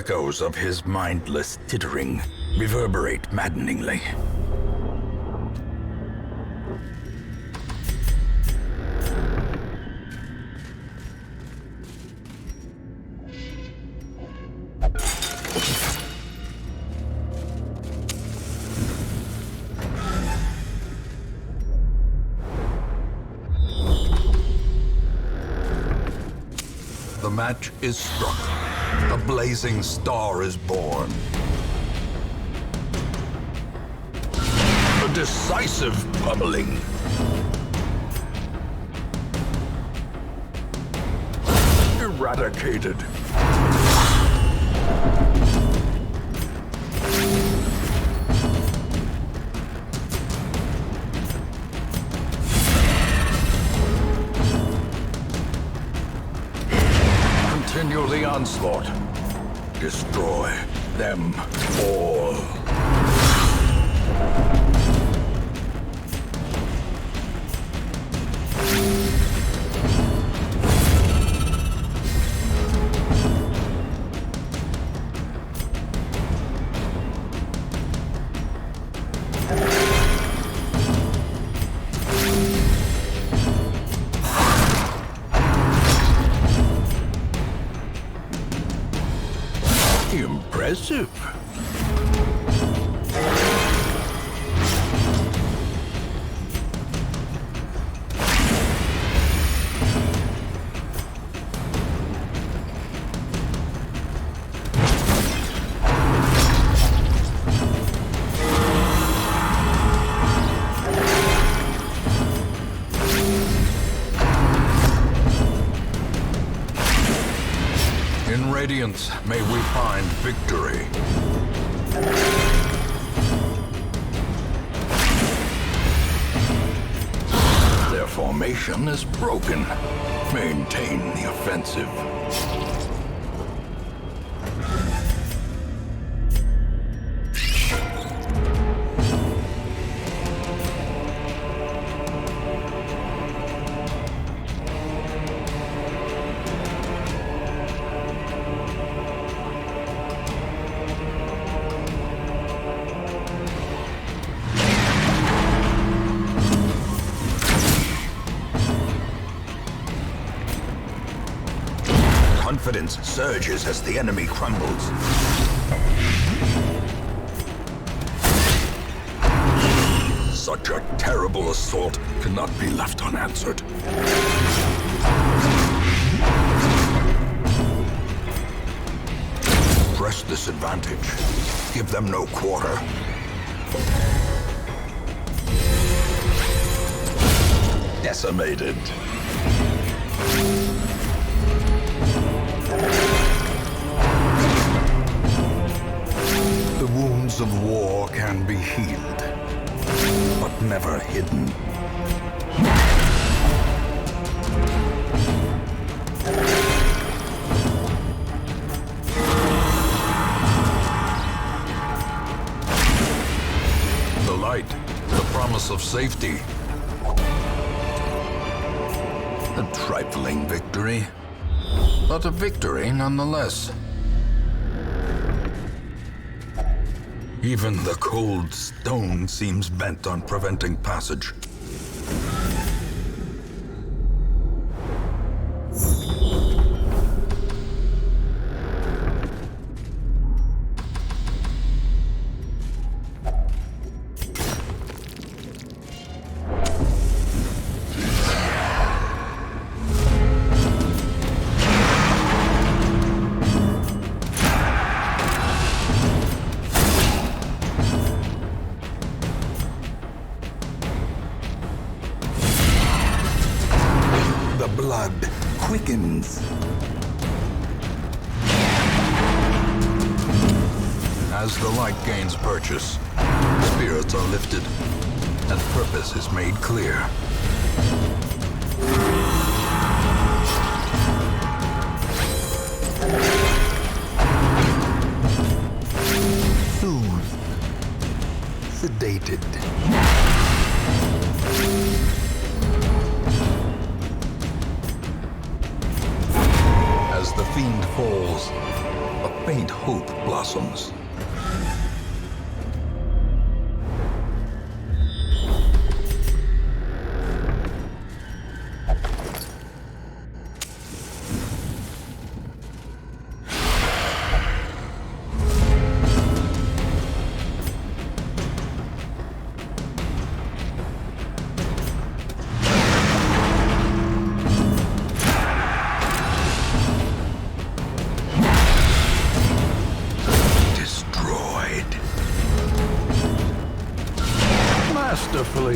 echoes of his mindless tittering reverberate maddeningly. The match is struck. The blazing star is born. A decisive pummeling. Eradicated. Onslaught. Destroy them all. May we find victory. Their formation is broken. Maintain the offensive. Confidence surges as the enemy crumbles. Such a terrible assault cannot be left unanswered. Press this advantage. Give them no quarter. Decimated. The wounds of war can be healed, but never hidden. The light, the promise of safety. A trifling victory, but a victory nonetheless. Even the cold stone seems bent on preventing passage. Blood quickens. As the light gains purchase, spirits are lifted, and purpose is made clear. Soothed, sedated. Fiend falls, a faint hope blossoms.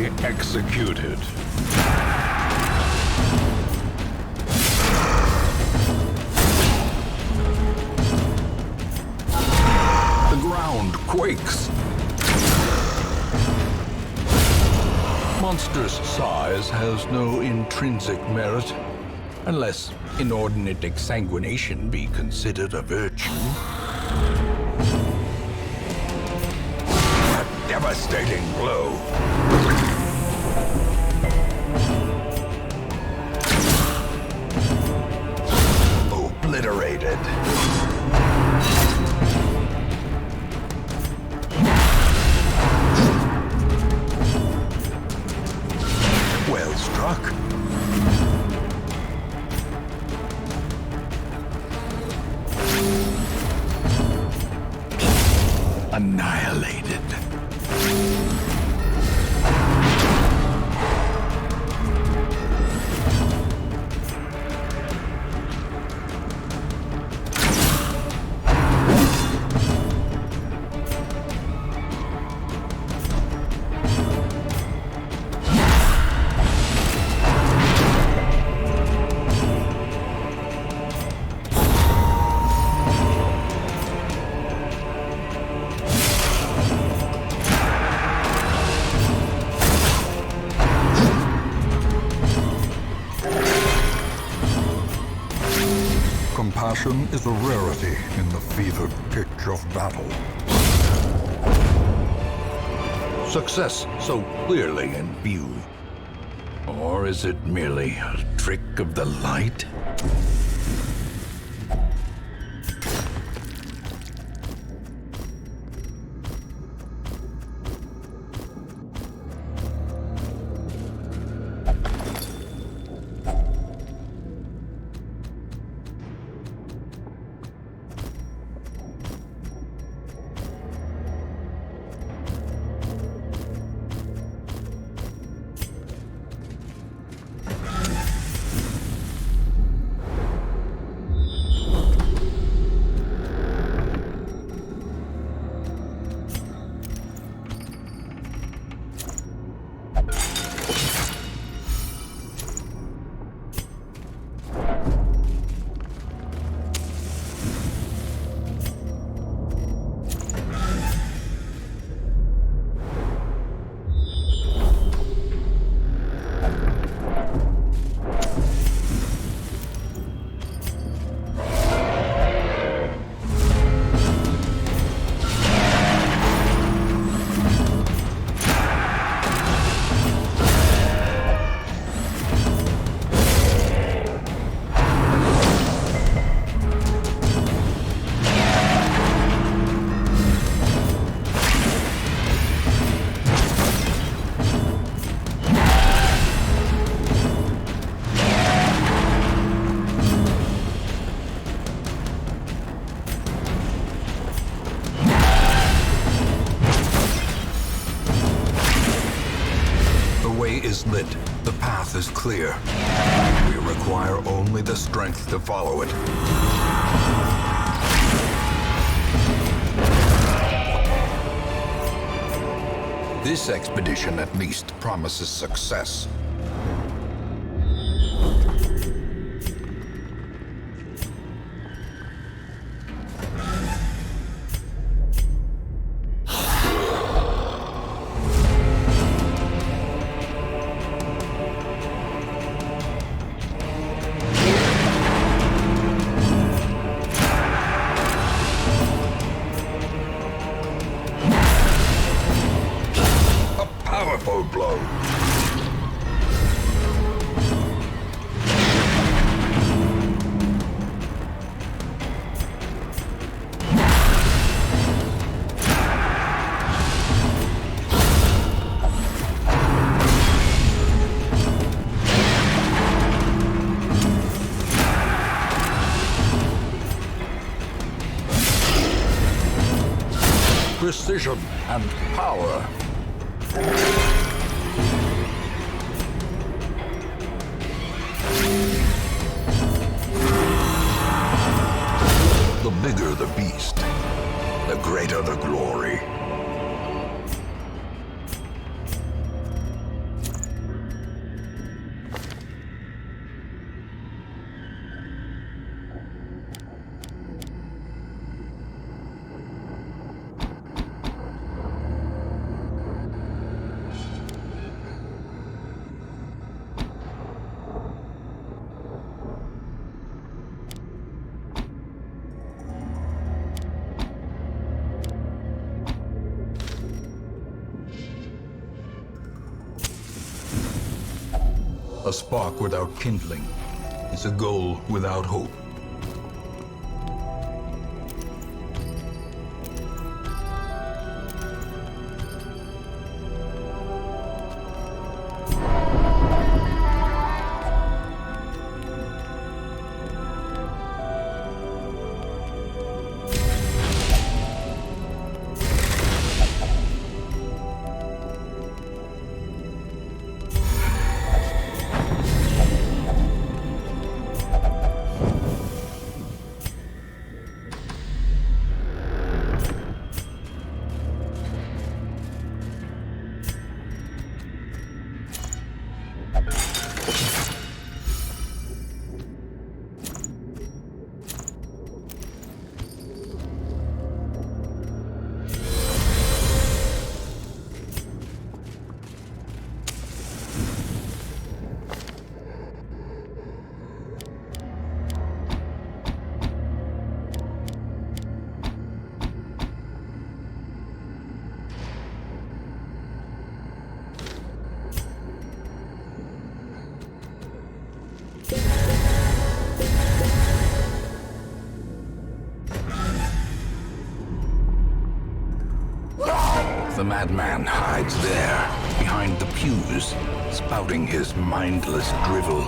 Executed. The ground quakes. Monstrous size has no intrinsic merit, unless inordinate exsanguination be considered a virtue. A devastating blow. needed. Compassion is a rarity in the fevered pitch of battle. Success so clearly in view. Or is it merely a trick of the light? This expedition at least promises success. Combo blow. precision and power. A spark without kindling is a goal without hope. The madman hides there, behind the pews, spouting his mindless drivel.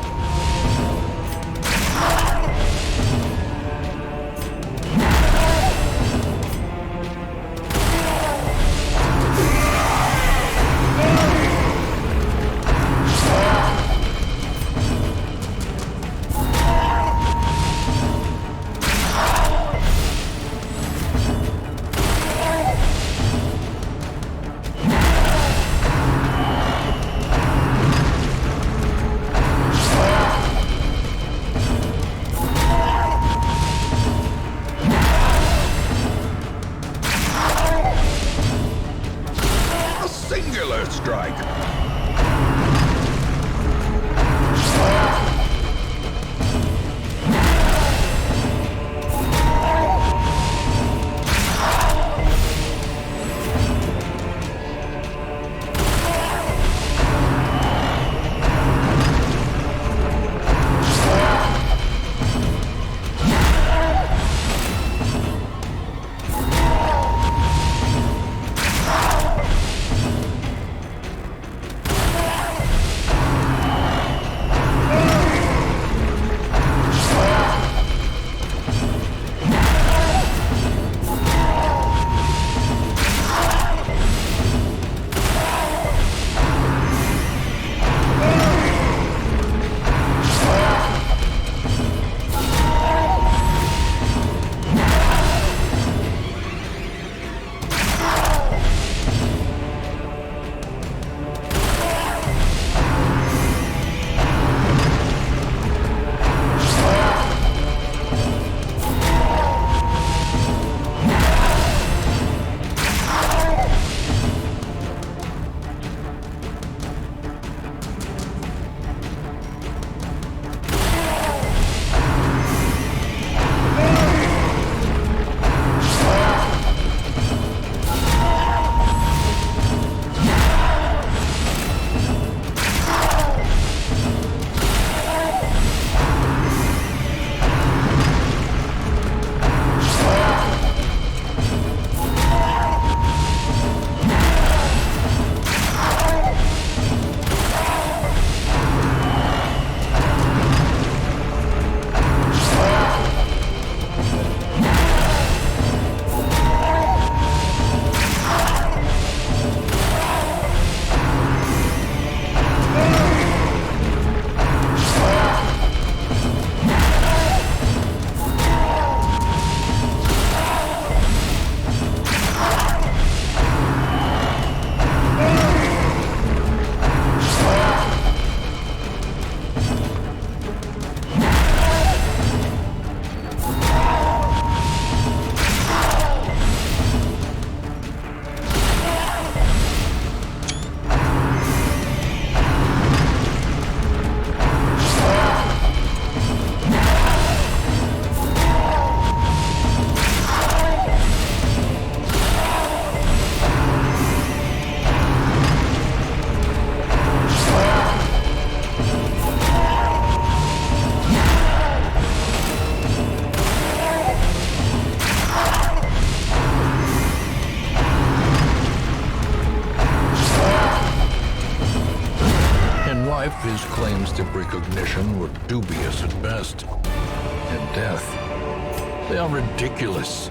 His claims to recognition were dubious at best. And death, they are ridiculous.